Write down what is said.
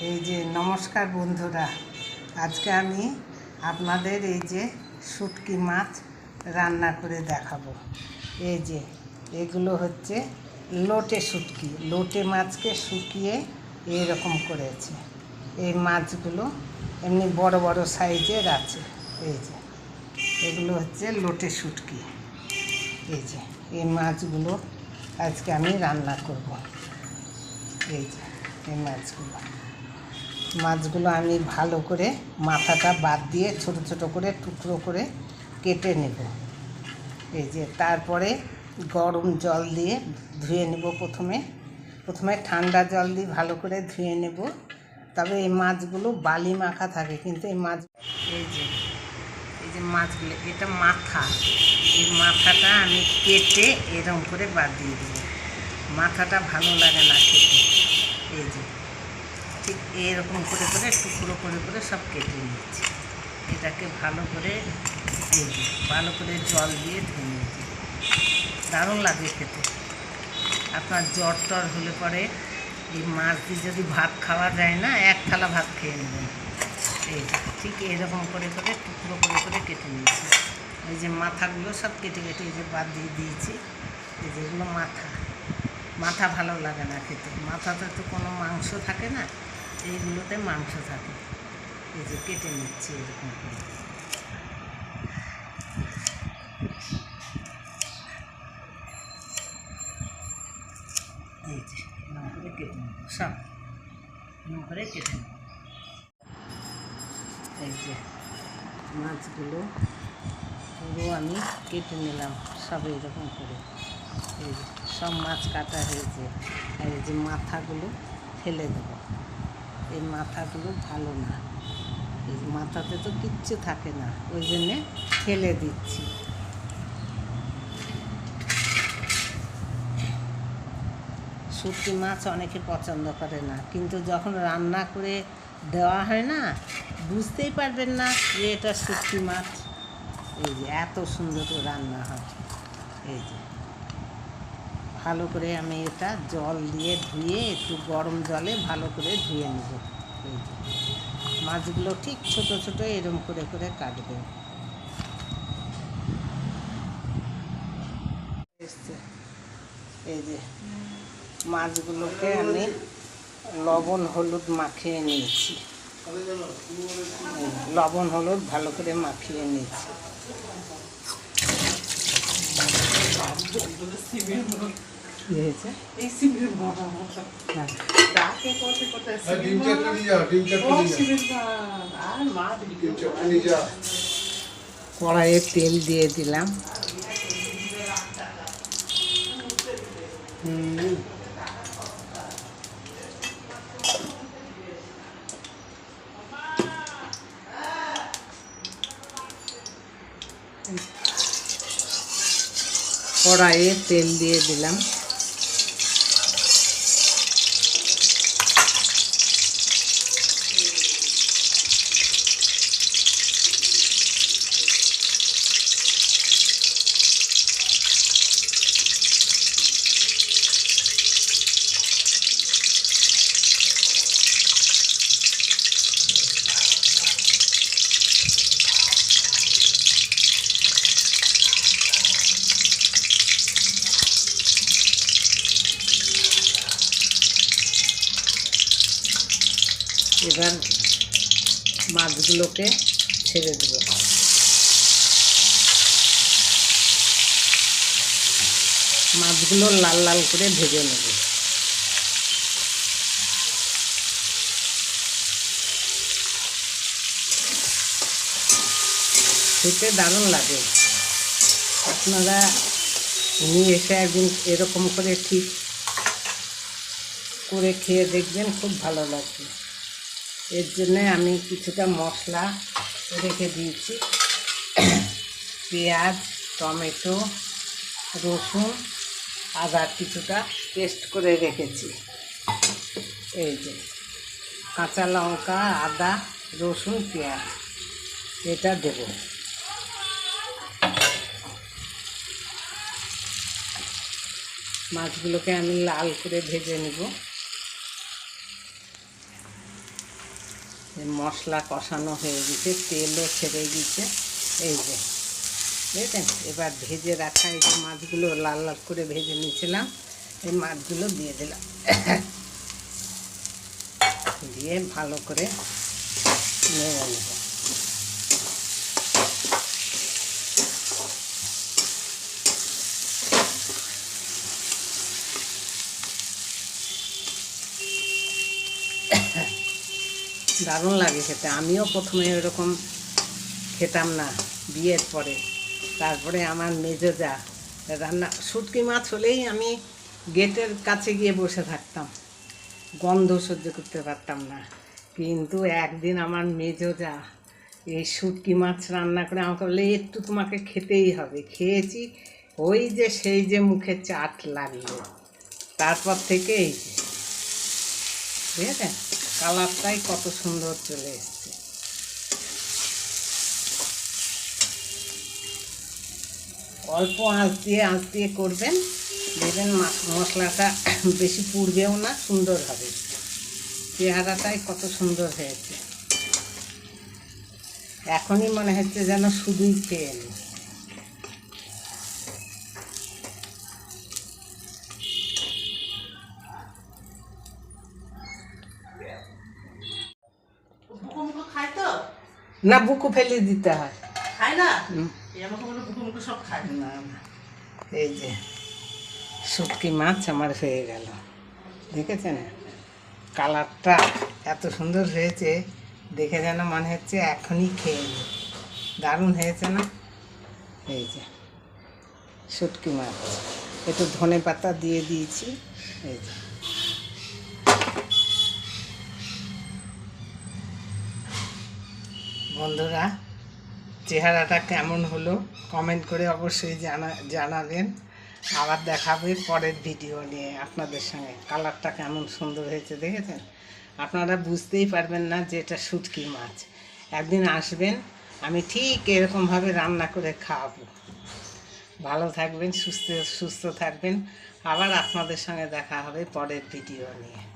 এই যে, নমস্কার বন্ধুরা। আজকে আমি আপনাদের এই যে শুটকি মাছ রান্না করে দেখাবো। এই যে, এগুলো হচ্ছে লোটে শুটকি। লোটে মাছকে শুকিয়ে এইরকম করেছে। এই মাছগুলো এমনি বড় বড় সাইজের আছে। এই যে, এগুলো হচ্ছে লোটে শুটকি। এই যে, এই মাছগুলো আজকে আমি রান্না করব। এই যে, এই মাছগুলো। মাছগুলো আমি ভালো করে মাথাটা বাদ দিয়ে ছোট ছোট করে টুকরো করে কেটে নেব। এই যে তারপরে গরম জল দিয়ে ধুয়ে নেব প্রথমে। প্রথমে ঠান্ডা জল দিয়ে ভালো করে ধুয়ে নেব। তবে এই মাছগুলো বালি মাখা থাকে, কিন্তু এই মাছ এই যে এই যে মাছগুলো, এটা মাথা। এই মাথাটা আমি কেটে এরকম করে বাদ দিয়ে দেবো। মাথাটা ভালো লাগে না খেতে। এই যে। ঠিক এরকম করে করে, টুকরো করে করে সব কেটে নিচ্ছি এটাকে ভালো করে ভালো করে জল দিয়ে ধুয়ে নিচ্ছি দারুণ লাগে খেতে। আপনার জ্বর টর হলে পরে এই মাছ দিয়ে যদি ভাত খাওয়া যায় না, এক থালা ভাত খেয়ে নেবেন। এই ঠিক এরকম করে করে, টুকরো করে করে কেটে নিয়েছি। এই যে মাথাগুলো সব কেটে কেটে এই যে বাদ দিয়ে দিয়েছি। এই যেগুলো মাথা। মাথা ভালো লাগে না খেতে। মাথাতে তো কোনো মাংস থাকে না। এইগুলোতে মাংস থাকে। এই যে কেটে নিচ্ছি এরকম করে। এই যে, এরকম সব করে কেটে নেব। এই যে, মাছগুলো পুরো আমি কেটে নিলাম, সব এরকম করে। এই সব মাছ কাটা হয়েছে। আর এই যে মাথাগুলো ফেলে দেবো। এই মাথাগুলো ভালো না। এই মাথাতে তো কিচ্ছু থাকে না, ওই জন্যে ফেলে দিচ্ছি। শুটকি মাছ অনেকে পছন্দ করে না, কিন্তু যখন রান্না করে দেওয়া হয় না, বুঝতেই পারবেন না যে এটা শুটকি মাছ। এই যে এত সুন্দর রান্না হয়। এই যে। ভালো করে আমি এটা জল দিয়ে ধুয়ে একটু গরম জলে ভালো করে ধুয়ে নেব। মাছগুলো ঠিক ছোট ছোট এরম করে করে কাটবে। এই যে মাছগুলোকে আমি লবণ, হলুদ মাখিয়ে নিয়েছি। লবণ, হলুদ ভালো করে মাখিয়ে নিয়েছি। কি হয়েছে? এই সিমের বড়া হ্যাঁ। ডাকে করতে করতে হ্যাঁ, ডিম চাটনি নিয়ে যাও ডিম চাটনি নিয়ে যাও আর মা ডিম চাটনি নিয়ে যাও কড়াইয়ে তেল দিয়ে দিলাম। হুম। কড়াইয়ে তেল দিয়ে দিলাম। এবার মাছগুলোকে ছেড়ে দেবো। মাছগুলো লাল লাল করে ভেজে নেব। খেতে দারুণ লাগে। আপনারা নিয়ে এসে একদিন এরকম করে ঠিক করে খেয়ে দেখবেন, খুব ভালো লাগবে। এর জন্যে আমি কিছুটা মশলা রেখে দিয়েছি। পেঁয়াজ, টমেটো, রসুন, আদা কিছুটা পেস্ট করে রেখেছি। এই যে, কাঁচা লঙ্কা, আদা, রসুন, পেঁয়াজ, এটা দেব। মাছগুলোকে আমি লাল করে ভেজে নেব। মশলা কষানো হয়ে গেছে, তেলও ছেড়ে গেছে এই যে দেখেন এবার ভেজে রাখা এই যে মাছগুলো, লাল লাল করে ভেজে নিয়েছিলাম, এই মাছগুলো দিয়ে দিলাম। দিয়ে ভালো করে নেড়ে নেব। দারুণ লাগে খেতে। আমিও প্রথমে এরকম খেতাম না বিয়ের পরে। তারপরে আমার মেজো যা রান্না, শুটকি মাছ হলেই আমি গেটের কাছে গিয়ে বসে থাকতাম। গন্ধ সহ্য করতে পারতাম না। কিন্তু একদিন আমার মেজো যা, এই শুটকি মাছ রান্না করে আমাকে বলে একটু তোমাকে খেতেই হবে। খেয়েছি, ওই যে সেই যে মুখে চাট লাগল। তারপর থেকে এই যে, বুঝেছেন? কালারটাই কত সুন্দর চলে এসছে। অল্প আঁচ দিয়ে আঁচ দিয়ে করবেন। দেখবেন মশলাটা বেশি পুড়বেও না, সুন্দর হবে। চেহারাটাই কত সুন্দর হয়েছে। এখনই মনে হচ্ছে যেন শুধুই খেয়ে বুকো মুখো খায় তো না বুকু ফেলে দিতে হয়। খায় না? সব খায়। না। এই যে শুটকি মাছ আমার হয়ে গেল। দেখেছেন? কালারটা এত সুন্দর হয়েছে দেখে যেন মনে হচ্ছে এখনই খেয়ে নি। দারুণ হয়েছে না? এই যে শুটকি মাছ। একটু ধনে পাতা দিয়ে দিয়েছি। এই যে। বন্ধুরা, চেহারাটা কেমন হলো কমেন্ট করে অবশ্যই জানা, জানাবেন। আবার দেখাবে পরের ভিডিও নিয়ে আপনাদের সঙ্গে। কালারটা কেমন সুন্দর হয়েছে, দেখেছেন? আপনারা বুঝতেই পারবেন না যে এটা শুটকি মাছ। একদিন আসবেন, আমি ঠিক এরকমভাবে রান্না করে খাওয়াবো। ভালো থাকবেন, সুস্থ সুস্থ থাকবেন। আবার আপনাদের সঙ্গে দেখা হবে পরের ভিডিও নিয়ে।